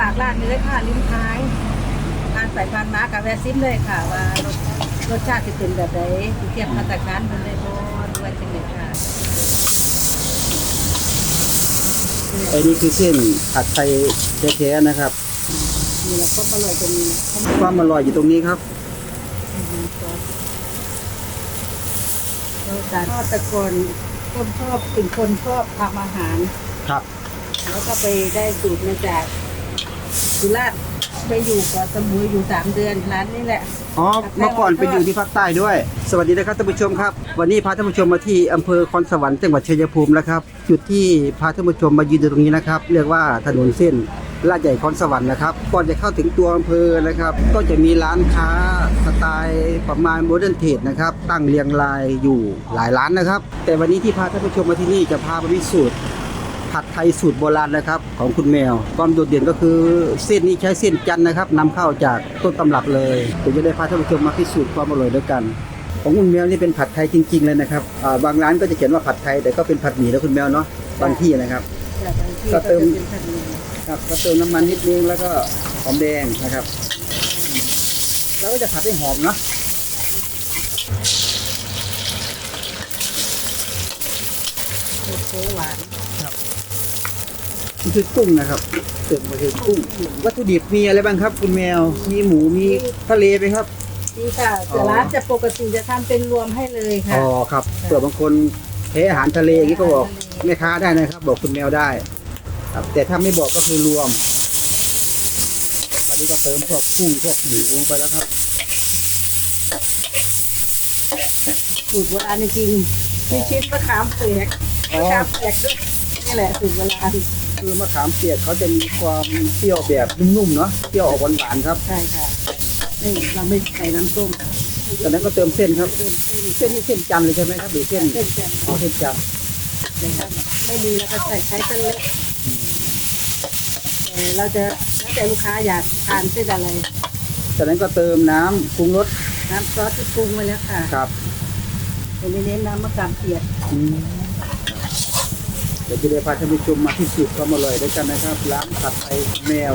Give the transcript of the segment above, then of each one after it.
ปากร้านนี้เลยค่ะลิ้มท้ายทานใส่พันมากับแวะซิมเลยค่ะ ว่ารสรสชาติจะเป็นแบบไหนเทียบมาตรฐานเป็นเลยบ่ด้วยจังเลยค่ะไอ้นี่คือเส้นผัดไทยแท้ๆนะครับนี่เราก็มาเลยตรงนี้เขาความอร่อยอยู่ตรงนี้ครับเราการทอดตะกอนก็ชอบเป็นคนชอบทำอาหารครับ แล้วก็ไปได้สูตรมาจาก สุราษฎร์ไปอยู่เกาะสมุยอยู่สามเดือนร้านนี่แหละ อ๋อเมื่อก่อนเป็นอยู่ที่ภาคใต้ด้วย สวัสดีนะครับท่านผู้ชมครับ วันนี้พาท่านผู้ชมมาที่อำเภอคอนสวรรค์จังหวัดชัยภูมิแล้วครับ จุดที่พาท่านผู้ชมมายืนอยู่ตรงนี้นะครับ เรียกว่าถนนเส้นลาดใหญ่คอนสวรรค์นะครับ ก่อนจะเข้าถึงตัวอำเภอนะครับ ก็จะมีร้านค้าสไตล์ประมาณโมเดิร์นเทรดนะครับ ตั้งเรียงรายอยู่หลายร้านนะครับ แต่วันนี้ที่พาท่านผู้ชมมาที่นี่จะพาไปพิสูจน์ ผัดไทยสูตรโบราณนะครับ ของคุณแมว ความโดดเด่นก็คือเส้นนี้ใช้เส้นจันทร์นะครับนำเข้าจากต้นตำรับเลยเดี๋ยวจะได้พาท่านผู้ชมมาพิสูจน์ความอร่อยด้วยกันของคุณแมวนี่เป็นผัดไทยจริง ๆ เลยนะครับอ่าบางร้านก็จะเขียนว่าผัดไทยแต่ก็เป็นผัดหมี่นะคุณแมวเนาะบางที่นะครับจากบางที่ก็ก็เติจะมเป็นผัดหมี่ครับก็เติมน้ำมันนิดนึงแล้วก็หอมแดงนะครับ แล้วก็จะผัดให้หอมเนาะโอ้โหหวานนี่ คือกุ้งนะครับเติมมาคือกุ้ง วัตถุดิบมีอะไรบ้างครับ คุณแมว มีหมู มีทะเลไหมครับ นี่ค่ะแต่ร้านจะปกติจะทำเป็นรวมให้เลยค่ะ อ๋อครับเผื่อบางคนแพ้อาหารทะเลอย่างนี้ก็บอกแม่ค้าได้นะครับ บอกคุณแมวได้ ครับแต่ถ้าไม่บอกก็คือรวมตอนนี้ก็เติมพวกกุ้งพวกหมูลงไปแล้วครับ สูตรโบราณจริงๆมีชิ้นมะขามเปียกอ๋อมะขามเปียกด้วยนี่แหละสูตรโบราณ คือมะขามเปียกเขาจะมีความเปรี้ยวแบบนุ่มๆเนาะเปรี้ยวออกหวานๆครับ ใช่ค่ะนี่เราไม่ใส่น้ำส้มจากนั้นก็เติมเส้นครับ เติมเส้นเส้นนี่เส้นจันทร์เลยใช่ไหมครับหรือเส้นเส้นจันทร์อ๋อเส้นจันทร์นะครับไม่ดีแล้วก็ใส่ใช้เส้นเล็กแต่เราจะแล้วแต่ลูกค้าอยากทานเส้นอะไร จากนั้นก็เติมน้ำปรุงรสน้ำซอสที่ปรุงไว้แล้วค่ะครับเป็นเน้นน้ำมะขามเปียกอืม เดี๋ยวจะได้พาท่านผู้ชมมาที่สูตรความอร่อยด้วยกันนะครับ ร้านผัดไทยแมว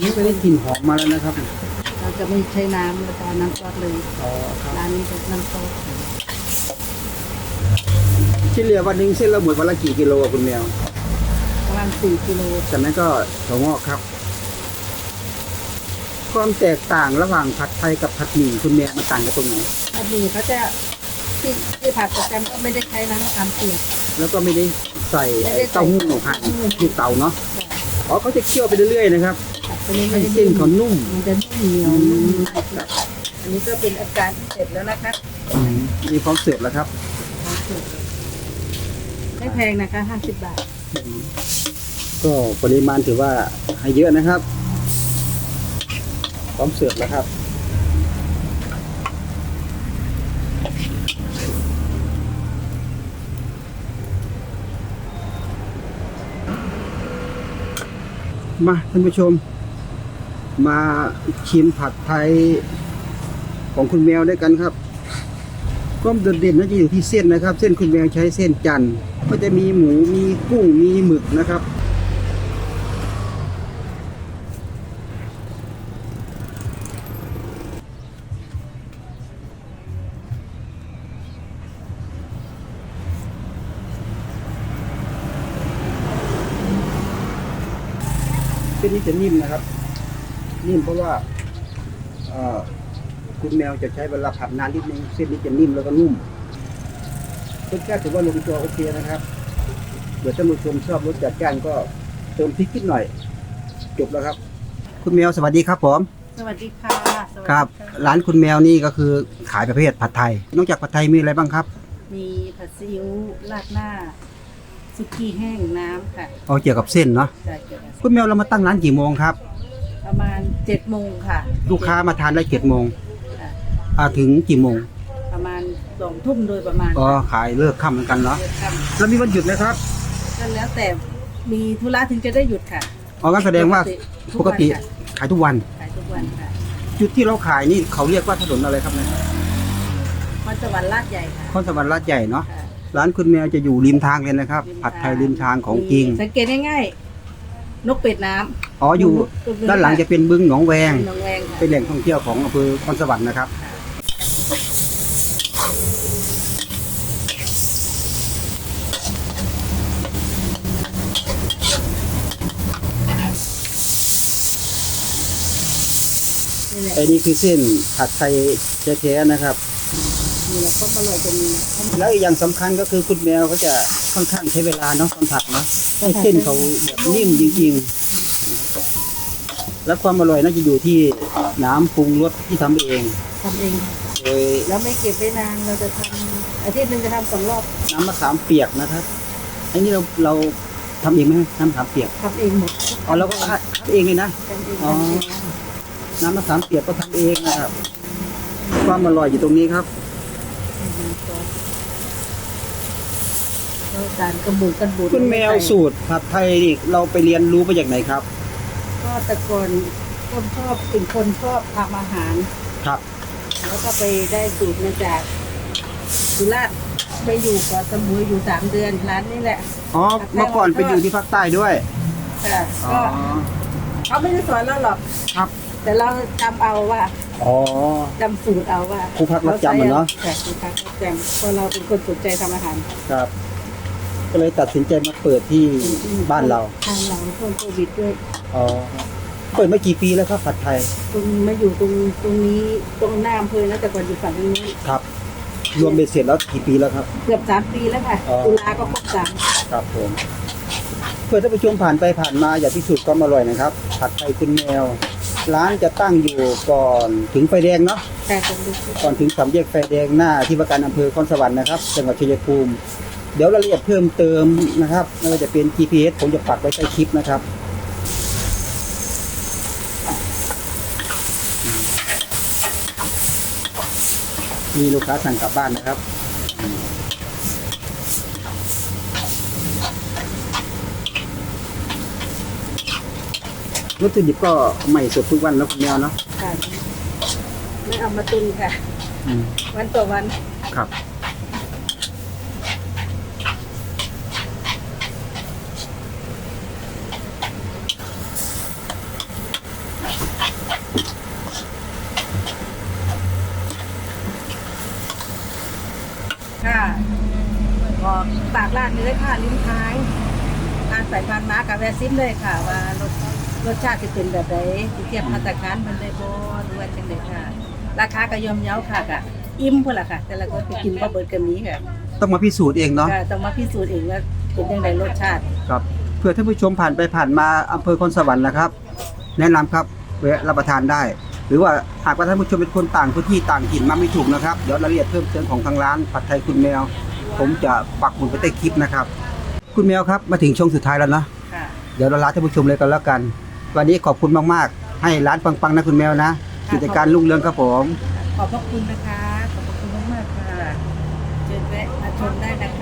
นี่ก็ได้กลิ่นหอมมาแล้วนะครับเราจะไม่ใช้น้ำแล้วก็เอาน้ำซอสเลยอ๋อครับร้านนี้เป็นน้ำซอสเฉลี่ยวันหนึ่งเส้นละหมดวันละกี่กิโลอะคุณแมวประมาณสี่กิโลจากนั้นก็ถั่วงอกครับ ความแตกต่างระหว่างผัดไทยกับผัดหมี่คุณแมวมันต่างกันตรงไหน อันนี้เขาจะที่ที่ผัดประจำก็ไม่ได้ใช้น้ำมะขามเปียก แล้วก็ไม่ได้ใส่ไม่ได้ใส่เต้าหู้หั่นที่เตาเนาะอ๋อเขาจะเคี่ยวไปเรื่อยๆนะครับผัดตัวนี้ให้ไม่ได้เส้นเขานุ่มมันจะนุ่มเหนียวนุ่มอันนี้ก็เป็นอาการที่เสร็จแล้วนะคะอืมมีพร้อมเสิร์ฟแล้วครับไม่แพงนะคะห้าสิบบาท ก็ปริมาณถือว่าให้เยอะนะครับ พร้อมเสิร์ฟแล้วครับ มาท่านผู้ชม มาชิมผัดไทยของคุณแมวด้วยกันครับความโดดเด่นน่าจะอยู่ที่เส้นนะครับ เส้นคุณแมวใช้เส้นจันทร์ก็จะมีหมูมีกุ้งมีหมึกนะครับ เส้นนี้จะนิ่มนะครับ นิ่มเพราะว่าเอ่อคุณแมวจะใช้เวลาผัดนานนิดนึงเส้นนี้จะนิ่มแล้วก็นุ่มรสชาติถือว่าลงตัวโอเคนะครับเดี๋ยวท่านผู้ชมชอบรสจัดจ้านก็เติมพริกนิดหน่อย จบแล้วครับ คุณแมวสวัสดีครับผมสวัสดีค่ะสวัสดีครับค่ะร้านคุณแมวนี่ก็คือขายประเภทผัดไทย นอกจากผัดไทยมีอะไรบ้างครับ มีผัดซีอิ๊วราดหน้า ซุกี้แห้งน้ำค่ะเอาเกี่ยวกับเส้นเนาะจ่ายเกี่ยวกับคุณแมวเรามาตั้งร้านกี่โมงครับ ประมาณเจ็ดโมงค่ะลูกค้ามาทานได้เจ็ดโมงค่ะ อ่าถึงกี่โมงประมาณสองทุ่มโดยประมาณอ๋อขายเลิกค่ำเหมือนกันเนาะเลิกค่แล้วมีวันหยุดไหมครับำก็แล้วแต่มีธุระถึงจะได้หยุดค่ะ อ๋อก็แสดงว่าทุปกติวันค่ะขายทุกวัน ขายทุกวันค่ะจุดที่เราขายนี่เขาเรียกว่าถนนอะไรครับเนี่ยมันสวรรค์ลาดใหญ่ค่ะ คอนสวรรค์ลาดใหญ่เนาะค่ะ ร้านคุณแมวจะอยู่ริมทางเลยนะครับริมทางผัดไทยริมทางของจริง สังเกตง่ายๆนกเป็ดน้ำอ๋ออยู่ ด้านหลังจะเป็นบึงหนองแวง หนองแวงค่ะเป็นแหล่งท่องเที่ยวของอำเภอคอนสวรรค์นะครับ นี่แหละ ไอ้นี่คือเส้นผัดไทยแท้ๆนะครับ นี่แหละก็อร่อยตรงนี้แล้วอีกอย่างสำคัญก็คือคุณแมวเขาจะค่อนข้างใช้เวลาเนาะตอนผัดเนาะให้เส้นเขาแบบนิ่มจริงๆ แล้วความอร่อยน่าจะอยู่ที่น้ำปรุงรสที่ทำเองทำเองโดยแล้วไม่เก็บไว้นานเราจะทำอาทิตย์หนึ่งจะทำสองรอบน้ำมะขามเปียกนะครับอันนี้เราเราทำเองไหมน้ำมะขามเปียกทำเองหมดอ๋อเราก็คัดคัดเองเลยนะทำเองอ๋อทำเองน้ำมะขามเปียกก็ทำเองนะครับ ความอร่อยอยู่ตรงนี้ครับ แล้วการกระบุกกระบุนคุณแมวสูตรผัดไทยนี่เราไปเรียนรู้มาจากไหนครับ ก็แต่ก่อนก็ชอบเป็นคนชอบทำอาหาร ครับ แล้วก็ไปได้สูตรมาจากสุราษฎร์ไปอยู่เกาะสมุยอยู่สามเดือนร้านนี่แหละ อ๋อเมื่อก่อนไปอยู่ที่ภาคใต้ด้วยค่ะอ๋อก็เขาไม่ได้สอนเราหรอกครับ แต่เราจำเอาว่า อ๋อ จำสูตรเอาว่าครูพักรักจำอะเนาะค่ะครูพักรักจำเพราะเราเป็นคนสนใจทำอาหารครับ ก็เลยตัดสินใจมาเปิดที่บ้านเราทางเราช่วงโควิดด้วยอ๋อ เปิดมากี่ปีแล้วครับผัดไทย ตรงมาอยู่ตรงตรงนี้ตรงหน้าอำเภอแล้วแต่ก่อนอยู่ฝั่งนู้นครับ รวมเบ็ดเสร็จแล้วกี่ปีแล้วครับ เกือบสามปีแล้วค่ะอ๋อ ตุลาก็ครบสามครับผม เพื่อท่านผู้ชมผ่านไปผ่านมา อย่าพิสูจน์ความอร่อยนะครับ ผัดไทยคุณแมว ร้านจะตั้งอยู่ก่อนถึงไฟแดงเนาะแต่ตรงนี้ก่อนถึงสามแยกไฟแดงหน้าที่ว่าการอำเภอคอนสวรรค์นะครับจังหวัดชัยภูมิ เดี๋ยวรายละเอียดเพิ่มเติมนะครับไม่ว่าจะเป็น GPS ผมจะปักไว้ใต้คลิปนะครับมีลูกค้าสั่งกลับบ้านนะครับ วัตถุดิบก็ใหม่สดทุกวันแล้วคุณแมวเนาะค่ะไม่เอามาตุนค่ะ อืมวันต่อวันครับ ค่ะก็ปากร้านนี้เลยค่ะลิ้นท้ายทานใส่พานม้ากับแวะซิมเลยค่ะว่ารส รสชาติจะเป็นแบบไหนที่เทียบมาตรฐานมันเลยบ่หรือว่าจังไดค่ะ ราคาก็ย่อมเยาค่ะกะอิ่มพุ่นล่ะค่ะ แต่ละคนไปกินบ่เบิดก็มีค่ะต้องมาพิสูจน์เองเนาะก็ต้องมาพิสูจน์เองว่าเป็นจังไดรสชาติ ครับเพื่อท่านผู้ชมผ่านไปผ่านมาอำเภอคอนสวรรค์นะครับ แนะนำครับแวะรับประทานได้ หรือว่าหากว่าท่านผู้ชมเป็นคนต่างพื้นที่ต่างถิ่นมาไม่ถูกนะครับเดี๋ยวรายละเอียดเพิ่มเติมของทางร้านผัดไทยคุณแมว ผมจะปักหมุดไปใต้คลิปนะครับ คุณแมวครับมาถึงช่วงสุดท้ายแล้วนะค่ะ เดี๋ยวเราลาท่านผู้ชมเลยกันแล้วกัน วันนี้ขอบคุณมากๆ ให้ร้านปังๆนะคุณแมวนะ กิจการรุ่งเรืองครับผม ขอบพระคุณนะคะ ขอบพระคุณมากๆค่ะเชิญแวะมาชมได้นะคะ